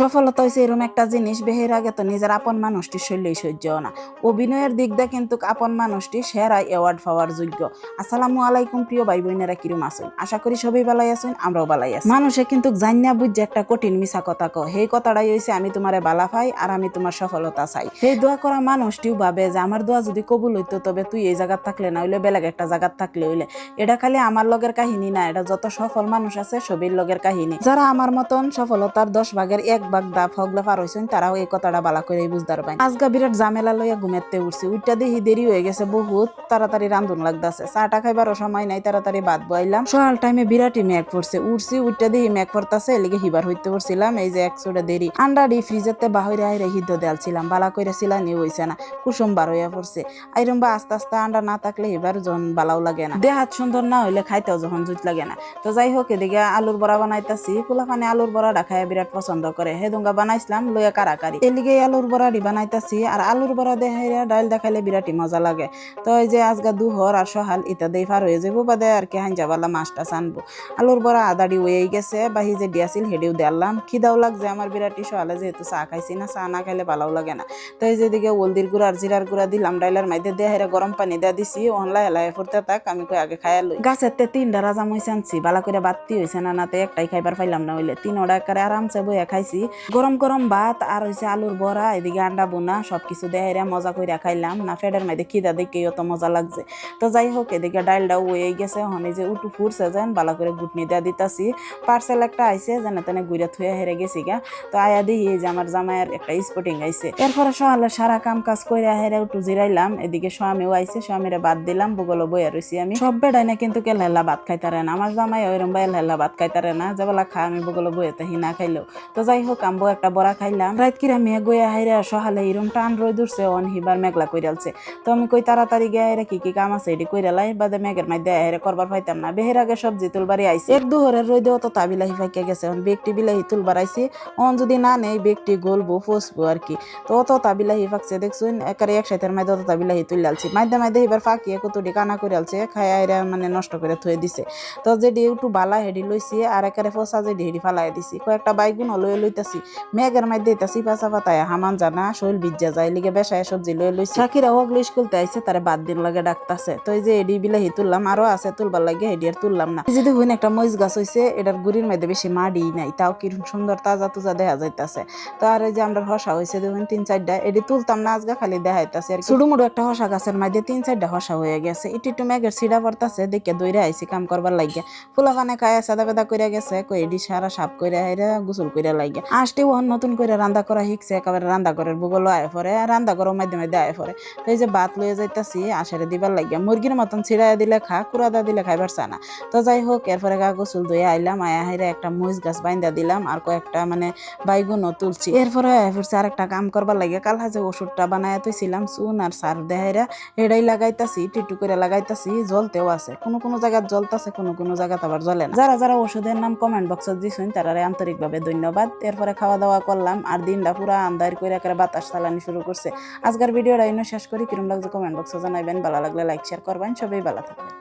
সফলতা হয়েছে এরকম একটা জিনিস, বেহের আগে তো নিজের আপন মানুষটি শৈলেই সহ্য না। অভিনয়ের দিক দিয়ে কিন্তু আপন মানুষটি সেরা অ্যাওয়ার্ড পাওয়ার যোগ্য। আসসালামু আলাইকুম প্রিয় ভাই বোনেরা কিরম আছেন? আশা করি সবাই ভালাই আছেন, আমরাও বালাই আছি। মানুষে কিন্তু জান্না বুঝছে একটা কঠিন মিশা কথা কো সেই কথাটাই হয়েছে আমি তোমারে বালা পাই আর আমি তোমার সফলতা চাই। সেই দোয়া করা মানুষটিও ভাবে যে আমার দোয়া যদি কবুল হইতো, তবে তুই এই জায়গার থাকলে না, হইলে বেলেগ একটা জায়গার থাকলে হইলে। এটা খালি আমার লগের কাহিনী না, এটা যত সফল মানুষ আছে, সবির লগের কাহিনী। যারা আমার মতন সফলতার দশ ভাগের এক ভাগ দা ফগলে পার হয়েছেন তারাও এই কথাটা বালা করে বুঝতে পারেন আজকা বিরাট ঝামেলা লইয়া ঘুমেতে উঠছি। উঠটা দেখি দেরি হয়ে গেছে বহুত, তাড়াতাড়ি রান্ধুন লাগতেছে। চাটা খাইবারও সময় নাই, তাড়াতাড়ি বাদ বইলাম সকাল টাইমে বিরাটই ম্যাক পড়ছে উঠছি উঠটা দেখি ম্যাক পড়তাছে এলিগে হিবার হইতে পড়ছিলাম এই যে একশোটা দেরি। আন্ডাডি ফ্রিজেতে বাহিরে আইরে হিদ্ধ দেয়ালছিলাম, বালা কইরা সিলানি হইছে না, কুসুম বার হইয়া পড়ছে। আইরম বা আস্তে আস্তে আন্ডা না থাকলে এবার জন বালাও লাগে না। দেহাত সুন্দর না হইলে খাইতেও যখন জুত লাগে না। তো যাই হোক, এদিকে আলুর বড়া বানাইতাছি। পোলাপানে আলুর বড়া খায় বিরাট পছন্দ করে। হেদুঙ্গা বানাইছিলাম, লইয়া কারাকারি। এলিগে আলুর বড়াটি বানাইতাছি, আর আলুর বড়া দেখাইরা ডাইল দেখাইলে বিরাটই মজা লাগে। তো এই যে আজগা দুহর আর সহাল, ইতা দেই পার হয়ে যাব বাদে আর কি হাঞ্জাবালা মাছটা আনব আলুর বড়া আদাড়ি হয়ে গেছে, বাহি যে দিয়াছিল হেডিও দেয়ালাম খিদাও লাগছে আমার বিরাটই সহালে, যেহেতু চা খাইছি না, চা না খাইলে ভালোও লাগে না। তো এই যে দিকে হলদির গুঁড়া আর জিরার গুঁড়া দিলাম, ডাইলার মাইদে দেহেরে গরম পানি দেয়া দিছি, অনলা হেলায় ফুরতে থাক, আমি কই আগে খাইয়া লই। গাছের তে তিনটা রাজা মইছে আনছি, বালা করে বাত্তি হইছে না না নাতে একটাই খাইবার পাইলাম না হইলে। তিন ওটা করে আরামসে বইয়া খাইছি গরম গরম ভাত আর হইছে আলুর বড়া, এদিকে আন্ডা বোনা সব সবকিছু দেহেরে মজা কইরা খাইলাম। না ফেডের মাইদে খিদা দেখে অত মজা লাগছে। তো যাই হোক, এদিকে ডাইলটাও হয়ে গেছে হনে যে উটু ফুরছে যেন বালা করে গুটনি দেয়া দিতাছি। পার্সেল একটা আইসে যেন তেনে গুইরা থুয়ে হেরে গেছি গা। তো আয়া দিয়ে যে আমার জামাইয়ের একটা স্পোর্টিং আইসে এরপরে সকালে সারা কাম কাজ করে হেরে একটু জিরাইলাম। এদিকে স্বামীও আইসে স্বামীরে বাদ দিলাম বগলো বইয়া রইছি আমি। সব বেড়াই না কিন্তু কেল হেলা ভাত খাইতারে না। আমার জামাই ওইরম বাইল হেলা ভাত খাইতারে না যাবেলা খা, আমি বগলো বইয়াতে হি না খাইলেও। তো যাই হোক আম্বো একটা বড়া খাইলাম। রাত কিরা মেয়ে গইয়া হাইরে সহালে এরম টান রই দূরছে অন হিবার মেঘলা কইরালছে। তো আমি কই তাড়াতাড়ি গিয়ে হাইরে কি কি কাম আছে এটি কইরা লাই, বাদে মেঘের মাইদে হাইরে করবার পাইতাম না। বেহের আগে সবজি তুলবারই আইছে। এক দুহরের রই দেও তো তা বিলাহি গেছে, অন বেগটি বিলাহি তুলবার আইছি। অন যদি না নেই বেগটি গলবো, ফসবো আর কি। তো অত তা বিলাহি ফাঁকছে, দেখছুন, একারে এক সাইতের মাইদে অত তা বিলাহি তুললালছি মাইদে মাইদে এবার ফাঁকিয়ে কতটি কানা করে আলছে খাই আইরা মানে নষ্ট করে থুয়ে দিছে। তো যেটি একটু বালা হেডি লইছি, আর একারে ফসা যেডি হেডি ফালাই দিছি। কয়েকটা বাইগুন লয়ে লইতাছি মেঘের মাইদে দিতাছি পাশা পাতায় হামান জানা শৈল বিজ্জা যায়, লিগে বেসায় সবজি লই লইছি। সাকিরা ওগলি স্কুলতে আইছে, তারে বাদ দিন লাগে ডাকতাছে। তো এই যে এডি বিলাহি তুললাম, আরও আছে, তুলবার লাগে হেডি আর তুললাম না। যদি হইন একটা মরিচ গাছ হইছে এটার গুড়ির মধ্যে বেশি মাডি নাই, তাও কি সুন্দর তাজা তুজা দেখা যাইতাছে। তো আর যে আমরা হসা হয়েছে দেখুন তিন চারটা এটি তুলতাম না আজকে খালি দেখাইতাছে আর সুডুমুডু একটা হসা গাছের মধ্যে তিন চারটা হসা হয়ে গেছে। ইটি একটু মেঘের সিডা পড়তাছে, দেখে দইরে আইছি কাম করবার লাগিয়া ফুলা কানে খায় সাদা বেদা করে গেছে, কই এডি সারা সাপ করে হাইরে, গোসল করে লাগিয়া আসতে ওহন নতুন করে রান্না করা শিখছে, একেবারে রান্না করার ভূগোল আয় পরে রান্না করার মাধ্যমে মধ্যে আয় পরে তো এই যে ভাত লয়ে যাইতাছি আশারে দিবার লাগিয়া, মুরগির মতন ছিড়াই দিলে খা, কুড়া কুড়াদা দিলে খাইবার চা না। তো যাই হোক, এরপরে গা গোসল ধুয়ে আইলাম, আয়া হাইরে একটা মহিষ গাছ বাইন্দা দিলাম, আর কয়েকটা মানে বাইগুনও তুলছি। এরপরে ফিরছে আর একটা কাম করবার লাগে কাল হাজে ওষুধটা বানায় তুইছিলাম চুন আর সার দেহাইরা এটাই লাগাইতাছি, টিটু করে লাগাইতাছি, জলতেও আছে। কোনো কোনো জায়গায় জলতাছে, কোনো কোনো জায়গায় আবার জ্বলে না। যারা যারা ওষুধের নাম কমেন্ট বক্সত দিছেন তারা আন্তরিকভাবে ধন্যবাদ। এরপরে খাওয়া দাওয়া করলাম আর দিনটা পুরা আন্দার করে একেবারে বাতাস চালানি শুরু করছে। আজকের ভিডিওটা ইনো শেষ করি। কিরম লাগছে কমেন্ট বক্সে জানাইবেন। ভালো লাগলে লাইক শেয়ার করবেন। সবাই ভালো থাকবেন।